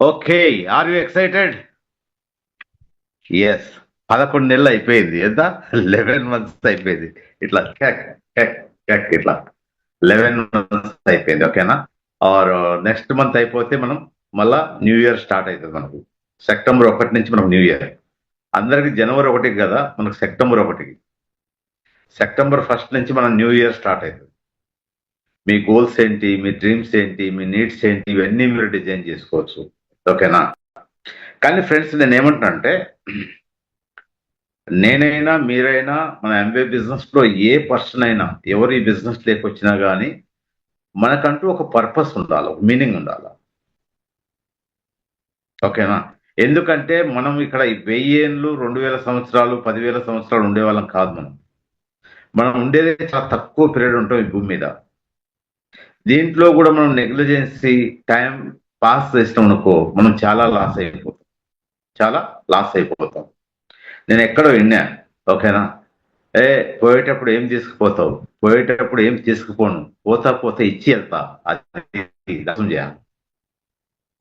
Okay are you excited? Yes పదకొండు నెలలు అయిపోయింది. ఎంత? లెవెన్ మంత్స్ అయిపోయింది. ఇట్లా క్యాక్ క్యాక్ క్యాక్ ఇట్లా. లెవెన్ మంత్స్ అయిపోయింది ఓకేనా? ఆర్ నెక్స్ట్ మంత్ అయిపోతే మనం మళ్ళా న్యూ ఇయర్ స్టార్ట్ అవుతుంది మనకు. సెప్టెంబర్ ఒకటి నుంచి మనం న్యూ ఇయర్. అందరికి జనవరి ఒకటికి కదా మనకు సెప్టెంబర్ ఒకటికి సెప్టెంబర్ ఫస్ట్ నుంచి మనం న్యూ ఇయర్ స్టార్ట్ అవుతుంది మీ గోల్స్ ఏంటి? మీ డ్రీమ్స్ ఏంటి? మీ నీడ్స్ ఏంటి? ఇవన్నీ మీరు డిజైన్ చేసుకోవచ్చు. ఓకేనా? కానీ ఫ్రెండ్స్ నేను ఏమంటున్నా అంటే నేనైనా మీరైనా మన ఎంబీ బిజినెస్లో ఏ పర్సన్ అయినా ఎవరు ఈ బిజినెస్ లేకొచ్చినా కానీ మనకంటూ ఒక పర్పస్ ఉండాలి ఒక మీనింగ్ ఉండాలి. ఓకేనా? ఎందుకంటే మనం ఇక్కడ వెయ్యి ఏళ్ళు రెండు వేల సంవత్సరాలు పదివేల సంవత్సరాలు ఉండేవాళ్ళం కాదు మనం. మనం ఉండేది చాలా తక్కువ పీరియడ్ ఉంటాం ఈ భూమి మీద. దీంట్లో కూడా మనం నెగ్లిజెన్సీ టైం పాస్ చేసినాం అనుకో మనం చాలా లాస్ అయిపోతాం. చాలా లాస్ అయిపోతాం. నేను ఎక్కడో విన్నా ఓకేనా? ఏ పోయేటప్పుడు ఏం తీసుకుపోతావు? పోయేటప్పుడు ఏం తీసుకుపోను? పోతా పోతా ఇచ్చి వెళ్తా. అది దర్శనం చేయాలి.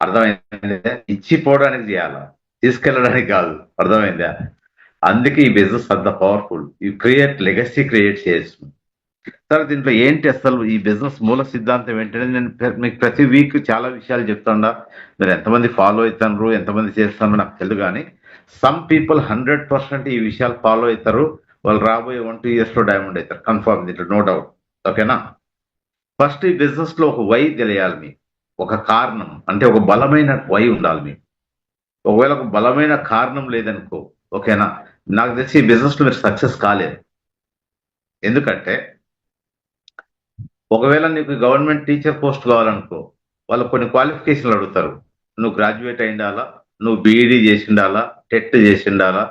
అర్థమైందా? ఇచ్చి పోవడానికి చేయాలా? తీసుకెళ్ళడానికి కాదు. అర్థమైందా? అందుకే ఈ బిజినెస్ అంత పవర్ఫుల్ ఈ క్రియేట్ లెగసీ క్రియేట్ చేస్తుంది సార్ దీంట్లో ఏంటి అసలు ఈ బిజినెస్ మూల సిద్ధాంతం ఏంటంటే నేను మీకు ప్రతి వీక్ చాలా విషయాలు చెప్తాడా. మీరు ఎంతమంది ఫాలో అవుతారు ఎంతమంది చేస్తారో నాకు తెలియదు కానీ సమ్ పీపుల్ హండ్రెడ్ పర్సెంట్ ఈ విషయాలు ఫాలో అవుతారు. వాళ్ళు రాబోయే వన్ టూ ఇయర్స్లో డైమండ్ అవుతారు. కన్ఫర్మ్ దీంట్లో నో డౌట్ ఓకేనా ఫస్ట్ ఈ బిజినెస్లో ఒక వై తెలియాలి మీకు. ఒక కారణం అంటే ఒక బలమైన వై ఉండాలి మీకు. ఒకవేళ ఒక బలమైన కారణం లేదనుకో ఓకేనా నాకు తెలిసి ఈ బిజినెస్లో మీరు సక్సెస్ కాలేదు. ఎందుకంటే ఒకవేళ నీకు గవర్నమెంట్ టీచర్ పోస్ట్ కావాలనుకో వాళ్ళు కొన్ని క్వాలిఫికేషన్లు అడుగుతారు. నువ్వు గ్రాడ్యుయేట్ అయిండాలా నువ్వు బీఈడీ చేసిండాలా టెట్ చేసి ఉండాలా?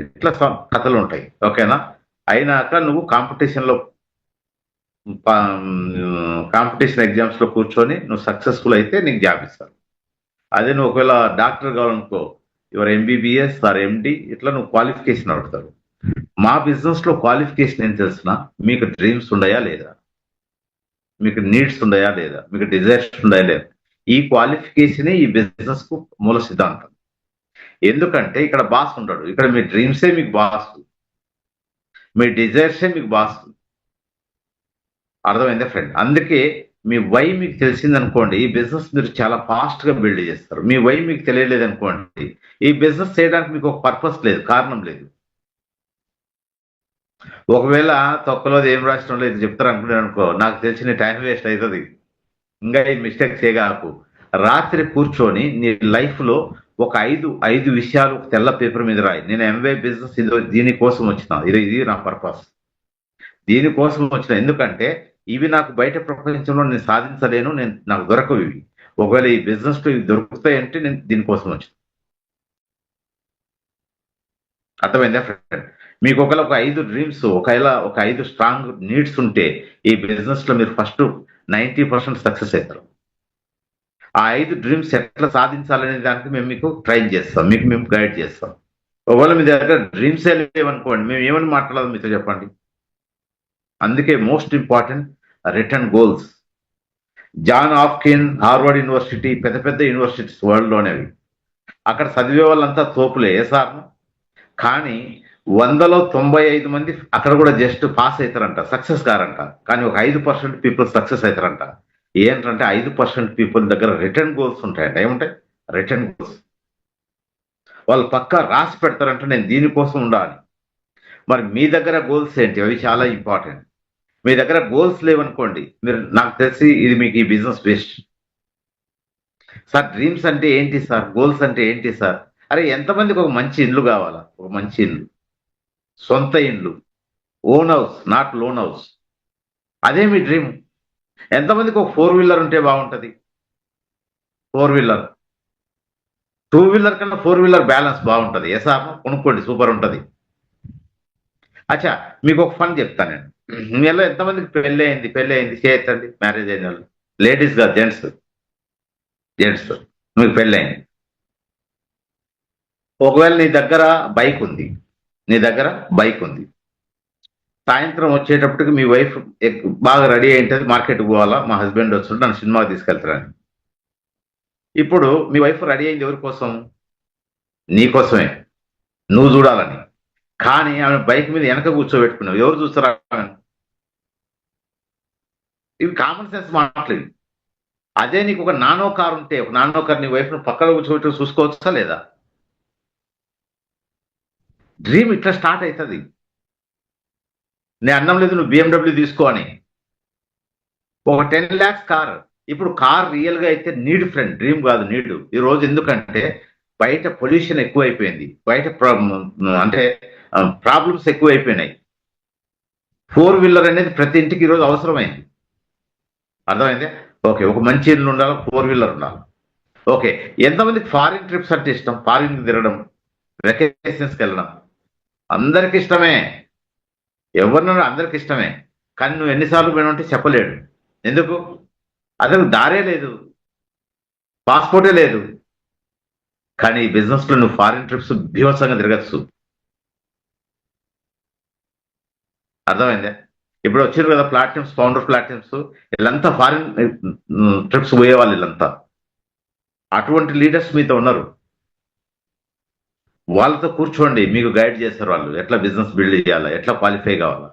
ఇట్లా కథలు ఉంటాయి. ఓకేనా? అయినాక నువ్వు కాంపిటీషన్లో కాంపిటీషన్ ఎగ్జామ్స్లో కూర్చొని నువ్వు సక్సెస్ఫుల్ అయితే నీకు జాబ్ ఇస్తారు. అదే నువ్వు ఒకవేళ డాక్టర్ కావాలనుకో యువర్ ఎంబీబీఎస్ ఆర్ ఎండి ఇట్లా నువ్వు క్వాలిఫికేషన్ అడుగుతారు. మా బిజినెస్లో క్వాలిఫికేషన్ ఏం తెలిసిన? మీకు డ్రీమ్స్ ఉన్నాయా లేదా? మీకు నీడ్స్ ఉన్నాయా లేదా? మీకు డిజైర్స్ ఉన్నాయా లేదా? ఈ క్వాలిఫికేషనే ఈ బిజినెస్కు మూల సిద్ధాంతం. ఎందుకంటే ఇక్కడ బాస్ ఉండడు. ఇక్కడ మీ డ్రీమ్సే మీకు బాస్ మీ డిజైర్సే మీకు బాస్ అర్థమైందా ఫ్రెండ్ అందుకే మీ వై మీకు తెలిసిందనుకోండి ఈ బిజినెస్ మీరు చాలా ఫాస్ట్గా బిల్డ్ చేస్తారు. మీ వై మీకు తెలియలేదు అనుకోండి ఈ బిజినెస్ చేయడానికి మీకు ఒక పర్పస్ లేదు కారణం లేదు. ఒకవేళ తొక్కలో ఏం రాష్ట్రంలో ఇది చెప్తారు అనుకున్నాను అనుకో నాకు తెలిసిన టైం వేస్ట్ అవుతుంది ఇంకా ఈ మిస్టేక్ చేయగాకు రాత్రి కూర్చొని నీ లైఫ్లో ఒక ఐదు ఐదు విషయాలు ఒక తెల్ల పేపర్ మీద రాయి. నేను ఎంవే బిజినెస్ ఇది దీనికోసం వచ్చిన. ఇది ఇది నా పర్పస్ దీనికోసం వచ్చిన. ఎందుకంటే ఇవి నాకు బయట ప్రపంచంలో నేను సాధించలేను నేను నాకు దొరకవు ఇవి. ఒకవేళ ఈ బిజినెస్ ఇవి దొరుకుతాయంటే నేను దీనికోసం వచ్చిన. అర్థమైందా ఫ్రెండ్ మీకు ఒకవేళ ఒక ఐదు డ్రీమ్స్ ఒకవేళ ఒక ఐదు స్ట్రాంగ్ నీడ్స్ ఉంటే ఈ బిజినెస్లో మీరు ఫస్ట్ నైంటీ పర్సెంట్ సక్సెస్ అవుతారు. ఆ ఐదు డ్రీమ్స్ ఎట్లా సాధించాలనే దానికి మేము మీకు ట్రైన్ చేస్తాం మీకు మేము గైడ్ చేస్తాం. ఒకవేళ మీ దగ్గర డ్రీమ్స్ లేవనుకోండి మేము ఏమని మాట్లాడాలి మీతో చెప్పండి? అందుకే most important return goals John Hopkins Harvard University పెద్ద పెద్ద యూనివర్సిటీస్ వరల్డ్లోనేవి అక్కడ చదివే వాళ్ళంతా తోపులే ఏ సార్ కానీ వందలో తొంభై ఐదు మంది అక్కడ కూడా జస్ట్ పాస్ అవుతారంట సక్సెస్ కారంట. కానీ ఒక ఐదు పర్సెంట్ పీపుల్ సక్సెస్ అవుతారంట. ఏంటంటే ఐదు పర్సెంట్ పీపుల్ దగ్గర రిటర్న్ గోల్స్ ఉంటాయంట. ఏముంటాయి? రిటర్న్ గోల్స్ వాళ్ళు పక్కా రాసి పెడతారంట నేను దీనికోసం ఉండాలి. మరి మీ దగ్గర గోల్స్ ఏంటి? అవి చాలా ఇంపార్టెంట్ మీ దగ్గర గోల్స్ లేవనుకోండి మీరు నాకు తెలిసి ఇది మీకు ఈ బిజినెస్ వేస్ట్ సార్ డ్రీమ్స్ అంటే ఏంటి సార్? గోల్స్ అంటే ఏంటి సార్? అరే ఎంతమందికి ఒక మంచి ఇల్లు కావాలా? ఒక మంచి ఇల్లు. సొంత ఇండ్లు. Own house not loan house అదే మీ డ్రీమ్ ఎంతమందికి ఒక ఫోర్ వీలర్ ఉంటే బాగుంటుంది? ఫోర్ వీలర్ టూ వీలర్ కన్నా ఫోర్ వీలర్ బ్యాలెన్స్ బాగుంటుంది. ఏ కొనుక్కోండి సూపర్ ఉంటుంది. అచ్చా మీకు ఒక ఫన్ చెప్తాను నేను. మీలో ఎంతమందికి పెళ్ళి అయింది? పెళ్ళి అయింది? చేయొచ్చండి మ్యారేజ్ అయిన వాళ్ళు. లేడీస్ జెంట్స్ జెంట్స్ మీకు పెళ్ళి అయింది. ఒకవేళ నీ దగ్గర బైక్ ఉంది. నీ దగ్గర బైక్ ఉంది. సాయంత్రం వచ్చేటప్పటికి మీ వైఫ్ బాగా రెడీ అయింటది మార్కెట్కి పోవాలా మా హస్బెండ్ వస్తుంటే నన్ను సినిమాకి తీసుకెళ్తారని ఇప్పుడు మీ వైఫ్ రెడీ అయింది ఎవరి కోసం? నీకోసమే నువ్వు చూడాలని. కానీ ఆమె బైక్ మీద వెనక కూర్చోబెట్టుకున్నావు. ఎవరు చూస్తారా ఇవి కామన్ సెన్స్ మాట్లాడి అదే నీకు ఒక నానో కార్ ఉంటే ఒక నానో కార్ నీ వైఫ్ పక్కన కూర్చోబెట్టుకుని చూసుకోవచ్చా లేదా? డ్రీమ్ ఇట్లా స్టార్ట్ అవుతుంది నేను అన్నం లేదు నువ్వు బిఎండబ్ల్యూ తీసుకో అని. ఒక టెన్ ల్యాక్స్ కార్ ఇప్పుడు కార్ రియల్గా అయితే నీడ్ ఫ్రెండ్ డ్రీమ్ కాదు నీడ్ ఈ రోజు ఎందుకంటే బయట పొల్యూషన్ ఎక్కువైపోయింది. బయట అంటే ప్రాబ్లమ్స్ ఎక్కువైపోయినాయి. ఫోర్ వీలర్ అనేది ప్రతి ఇంటికి ఈరోజు అవసరమైంది. అర్థమైంది? ఓకే ఒక మంచి ఇల్లు ఉండాలి ఫోర్ వీలర్ ఉండాలి. ఓకే ఎంతమందికి ఫారిన్ ట్రిప్స్ అంటే ఇష్టం? ఫారిన్ తిరగడం వెకేషన్స్కి వెళ్ళడం. అందరికి ఇష్టమే ఎవరినైనా అందరికి ఇష్టమే కానీ నువ్వు ఎన్నిసార్లు పోయినా ఉంటే చెప్పలేడు. ఎందుకు? అసలు దారే లేదు. పాస్పోర్టే లేదు. కానీ ఈ బిజినెస్లో నువ్వు ఫారిన్ ట్రిప్స్ బీభత్సంగా తిరగచ్చు. అర్థమైందే? ఇప్పుడు వచ్చారు కదా ప్లాట్ఫామ్స్ ఫౌండర్ ప్లాట్ఫామ్స్ వీళ్ళంతా ఫారిన్ ట్రిప్స్ పోయేవాళ్ళు వీళ్ళంతా. అటువంటి లీడర్స్ మీతో ఉన్నారు. వాళ్ళతో కూర్చోండి మీకు గైడ్ చేస్తారు వాళ్ళు. ఎట్లా బిజినెస్ బిల్డ్ చేయాలా ఎట్లా క్వాలిఫై కావాలా?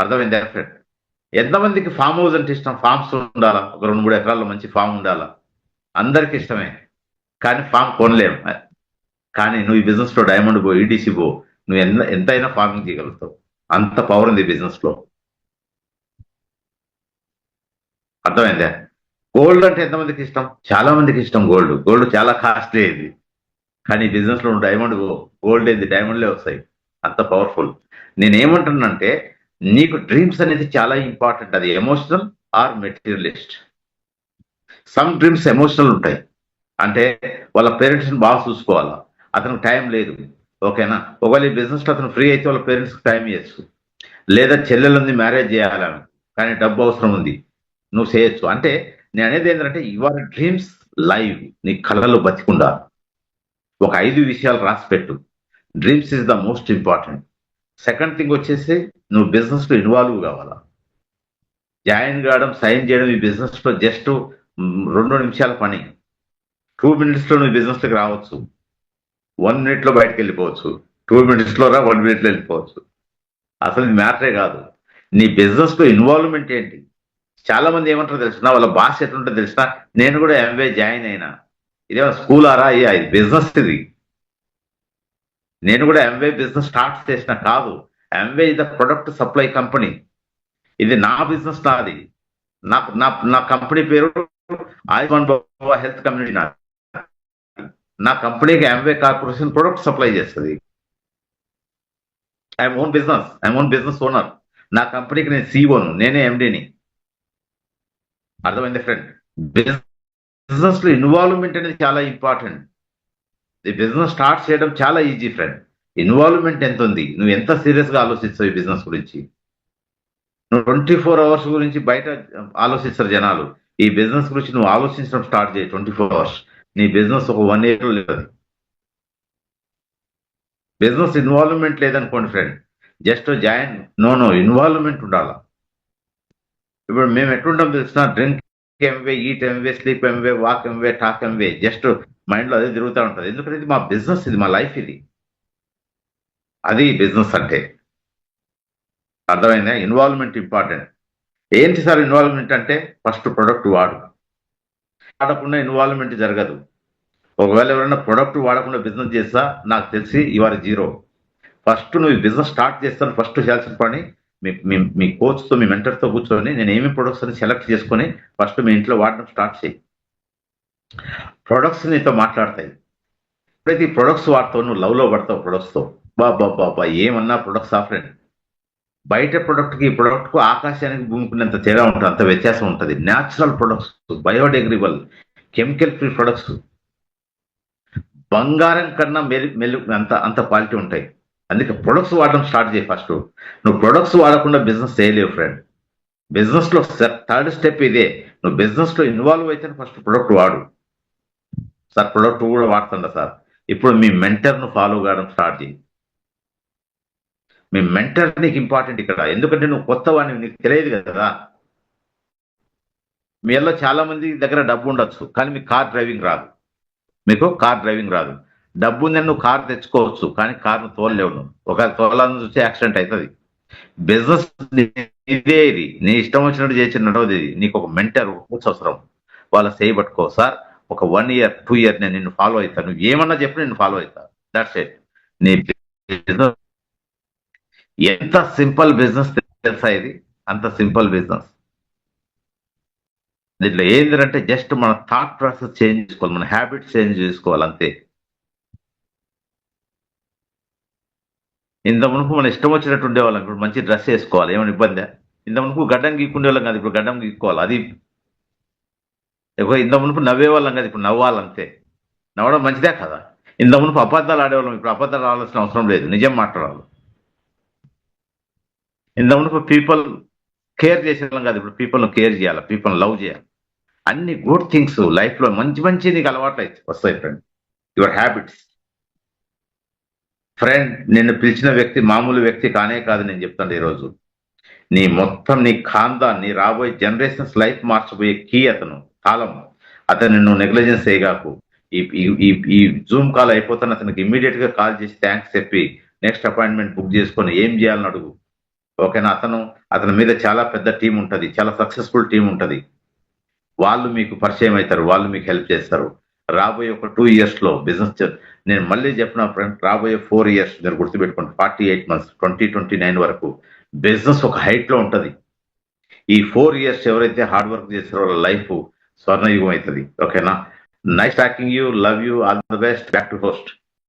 అర్థమైంది ఫ్రెండ్ ఎంతమందికి ఫామ్ హౌస్ అంటే ఇష్టం? ఫామ్స్ ఉండాలా? ఒక రెండు మూడు ఎకరాల్లో మంచి ఫామ్ ఉండాలా? అందరికి ఇష్టమే. కానీ ఫామ్ కొనలేము కానీ నువ్వు ఈ బిజినెస్లో డైమండ్ పో ఈటీసీ పో నువ్వు ఎంత ఎంతైనా ఫార్మింగ్ చేయగలుగుతావు. అంత పవర్ ఉంది బిజినెస్లో. అర్థమైందా? గోల్డ్ అంటే ఎంతమందికి ఇష్టం? చాలా మందికి ఇష్టం గోల్డ్ గోల్డ్ చాలా కాస్ట్లీ ఇది. కానీ బిజినెస్లో డైమండ్ గోల్డ్ ఏది? డైమండ్లే వస్తాయి. అంత పవర్ఫుల్ నేనేమంటున్నానంటే నీకు డ్రీమ్స్ అనేది చాలా ఇంపార్టెంట్ అది emotional or materialist some dreams emotional ఉంటాయి. అంటే వాళ్ళ పేరెంట్స్ని బాగా చూసుకోవాలా? అతనికి టైం లేదు. ఓకేనా ఒకవేళ ఈ బిజినెస్ అతను ఫ్రీ అయితే వాళ్ళ పేరెంట్స్కి టైం ఇవ్వచ్చు లేదా చెల్లెలు ఉంది మ్యారేజ్ చేయాలని. కానీ డబ్బు అవసరం ఉంది. నువ్వు చేయొచ్చు. అంటే నేను అనేది ఏంటంటే యువర్ డ్రీమ్స్ లైవ్ నీ కళలు బతికుండా ఒక ఐదు విషయాలు రాసి పెట్టు. Dreams is the most important second thing వచ్చేసి నువ్వు బిజినెస్లో ఇన్వాల్వ్ కావాలా? జాయిన్ కావడం సైన్ చేయడం ఈ బిజినెస్లో జస్ట్ రెండు నిమిషాల పని. టూ మినిట్స్లో నువ్వు బిజినెస్లోకి రావచ్చు. వన్ మినిట్లో బయటకు వెళ్ళిపోవచ్చు. టూ మినిట్స్లో రా వన్ మినిట్లో వెళ్ళిపోవచ్చు. అసలు ఇది మ్యాటరే కాదు. నీ బిజినెస్లో ఇన్వాల్వ్మెంట్ ఏంటి? చాలా మంది ఏమంటారు తెలిసిన వాళ్ళ భాష ఎట్లుంటుందో తెలిసిన నేను కూడా ఎంబీఏ జాయిన్ అయినా. ఇదేమో స్కూల్ ఆరా? అయ్యా ఇది బిజినెస్ ఇది. నేను కూడా ఎంబీఏ బిజినెస్ స్టార్ట్ చేసిన కాదు. ఎంవే ఇది ద ప్రొడక్ట్ సప్లై కంపెనీ ఇది నా బిజినెస్ నాది. నాకు నా నా కంపెనీ పేరు ఆయుష్మాన్ బాబా హెల్త్ కమ్యూనిటీ నా నా కంపెనీకి ఎంవే కార్పొరేషన్ ప్రొడక్ట్ సప్లై చేస్తుంది. I'm own business I'm own business owner నా కంపెనీకి నేను సీఓను నేనే ఎండీని అర్థమైంది ఫ్రెండ్ బిజినెస్లో ఇన్వాల్వ్మెంట్ అనేది చాలా ఇంపార్టెంట్ ఈ బిజినెస్ స్టార్ట్ చేయడం చాలా ఈజీ ఫ్రెండ్ ఇన్వాల్వ్మెంట్ ఎంత ఉంది? నువ్వు ఎంత సీరియస్గా ఆలోచిస్తావు ఈ బిజినెస్ గురించి? నువ్వు ట్వంటీ ఫోర్ అవర్స్ గురించి బయట ఆలోచిస్తారు జనాలు. ఈ బిజినెస్ గురించి నువ్వు ఆలోచించడం స్టార్ట్ చేయి ట్వంటీ ఫోర్ అవర్స్ నీ బిజినెస్ ఒక వన్ ఇయర్ లేదు. బిజినెస్ ఇన్వాల్వ్మెంట్ లేదనుకోండి friend just join no no involvement ఉండాలా? ఇప్పుడు మేము ఎట్లుంటాం తెలిసిన drink Amway eat Amway sleep Amway walk Amway talk Amway just మైండ్లో అదే తిరుగుతూ ఉంటుంది. ఎందుకంటే ఇది మా బిజినెస్ ఇది మా లైఫ్ ఇది. అది బిజినెస్ అంటే. అర్థమైందా? ఇన్వాల్వ్మెంట్ ఇంపార్టెంట్ ఏంటి సార్ ఇన్వాల్వ్మెంట్ అంటే? ఫస్ట్ ప్రొడక్ట్ వాడు. వాడకుండా ఇన్వాల్వ్మెంట్ జరగదు. ఒకవేళ ఎవరైనా ప్రొడక్ట్ వాడకుండా బిజినెస్ చేస్తా నాకు తెలిసి ఇవాళ జీరో ఫస్ట్ నువ్వు బిజినెస్ స్టార్ట్ చేస్తాను ఫస్ట్ చేయాల్సిన పని మీ మీ కోచ్తో మీ మెంటర్తో కూర్చొని నేను ఏమి ప్రొడక్ట్స్ అని సెలెక్ట్ చేసుకొని ఫస్ట్ మీ ఇంట్లో వాడడం స్టార్ట్ చేయి. ప్రొడక్ట్స్ నీతో మాట్లాడతాయి. ఎప్పుడైతే ఈ ప్రొడక్ట్స్ వాడతావు నువ్వు లవ్లో పడతావు ప్రొడక్ట్స్తో బాబా బాబా ఏమన్నా ప్రొడక్ట్స్ ఆఫ్రెండ్ బయట ప్రొడక్ట్కి ఈ ప్రొడక్ట్కు ఆకాశానికి భూమికున్నంత తేడా ఉంటుంది అంత వ్యత్యాసం ఉంటుంది. Natural products biodegradable chemical free products బంగారం కన్నా మెరు మెలు అంత అంత క్వాలిటీ ఉంటాయి. అందుకే ప్రొడక్ట్స్ వాడడం స్టార్ట్ చేయి ఫస్ట్ నువ్వు ప్రొడక్ట్స్ వాడకుండా బిజినెస్ చేయలేవు ఫ్రెండ్ బిజినెస్లో థర్డ్ స్టెప్ ఇదే. నువ్వు బిజినెస్లో ఇన్వాల్వ్ అయితే ఫస్ట్ ప్రొడక్ట్ వాడు. సార్ ప్రొడక్ట్ కూడా వాడుతుండ సార్? ఇప్పుడు మీ మెంటర్ను ఫాలో కావడం స్టార్ట్ చేయి. మీ మెంటర్ నీకు ఇంపార్టెంట్ ఇక్కడ. ఎందుకంటే నువ్వు కొత్త వాడిని నీకు తెలియదు కదా. మీలో చాలా మంది దగ్గర డబ్బు ఉండొచ్చు కానీ మీకు కార్ డ్రైవింగ్ రాదు. మీకు కార్ డ్రైవింగ్ రాదు. డబ్బు నేను నువ్వు కార్ తెచ్చుకోవచ్చు కానీ కారును తోలలేవు నువ్వు. ఒకవేళ తోలని చూస్తే యాక్సిడెంట్ అవుతుంది. బిజినెస్ ఇదే ఇది. నీ ఇష్టం వచ్చినట్టు చేసి చేసినట్టు ఇది. నీకు ఒక మెంటర్ అవసరం. వాళ్ళ చేయబట్టుకో సార్ ఒక వన్ ఇయర్ టూ ఇయర్ నేను నిన్ను ఫాలో అవుతాను నువ్వు ఏమన్నా చెప్పి నేను ఫాలో అవుతా. దట్స్ ఇట్ నీ బిజినెస్ ఎంత సింపుల్ బిజినెస్ తెలుసా ఇది? అంత సింపుల్ బిజినెస్. దీంట్లో ఏంటంటే జస్ట్ మన థాట్ ప్రాసెస్ చేంజ్ చేసుకోవాలి. మన హ్యాబిట్స్ చేంజ్ చేసుకోవాలి అంతే. ఇంత మునుపు మన ఇష్టం వచ్చినట్టు ఉండేవాళ్ళం. ఇప్పుడు మంచి డ్రెస్ వేసుకోవాలి. ఏమైనా ఇబ్బందా? ఇంత మునుపు గడ్డం గీక్కుండే వాళ్ళం కాదు. ఇప్పుడు గడ్డం గీక్కోవాలి. అది ఇంత మునుపు నవ్వేవాళ్ళం కాదు. ఇప్పుడు నవ్వాలంతే. నవ్వడం మంచిదే కదా. ఇంత మునుపు అబద్ధాలు ఆడేవాళ్ళం. ఇప్పుడు అబద్ధాలు ఆడాల్సిన అవసరం లేదు. నిజం మాట్లాడాలి. ఇంత మునుపు పీపుల్ కేర్ చేసేవాళ్ళం కాదు. ఇప్పుడు పీపుల్ని కేర్ చేయాలి. పీపుల్ని లవ్ చేయాలి. అన్ని గుడ్ థింగ్స్ లైఫ్లో మంచి మంచి నీకు అలవాట్లు అయితే వస్తాయి ఫ్రెండ్. Your habits. ఫ్రెండ్ నిన్ను పిలిచిన వ్యక్తి మామూలు వ్యక్తి కానే కాదు నేను చెప్తాను ఈరోజు. నీ మొత్తం నీ ఖాందాన్ నీ రాబోయే జనరేషన్స్ లైఫ్ మార్చబోయే కీ అతను కాలం అతను నువ్వు నెగ్లిజెన్స్ చేయగాకు. ఈ ఈ- జూమ్ కాల్ అయిపోతాను అతనికి ఇమ్మీడియట్గా కాల్ చేసి థ్యాంక్స్ చెప్పి నెక్స్ట్ అపాయింట్మెంట్ బుక్ చేసుకొని ఏం చేయాలని అడుగు. ఓకేనా అతను? అతని మీద చాలా పెద్ద టీం ఉంటుంది చాలా సక్సెస్ఫుల్ టీం ఉంటుంది. వాళ్ళు మీకు పరిచయం అవుతారు వాళ్ళు మీకు హెల్ప్ చేస్తారు. రాబోయే ఒక టూ ఇయర్స్లో బిజినెస్ నేను మళ్ళీ చెప్పిన ఫ్రెండ్ రాబోయే ఫోర్ ఇయర్స్ మీరు గుర్తుపెట్టుకోండి forty eight months twenty twenty nine వరకు బిజినెస్ ఒక హైట్లో ఉంటది. ఈ ఫోర్ ఇయర్స్ ఎవరైతే హార్డ్ వర్క్ చేస్తారో వాళ్ళ లైఫ్ స్వర్ణయుగం అవుతుంది. ఓకేనా nice tracking you love you all the best back to host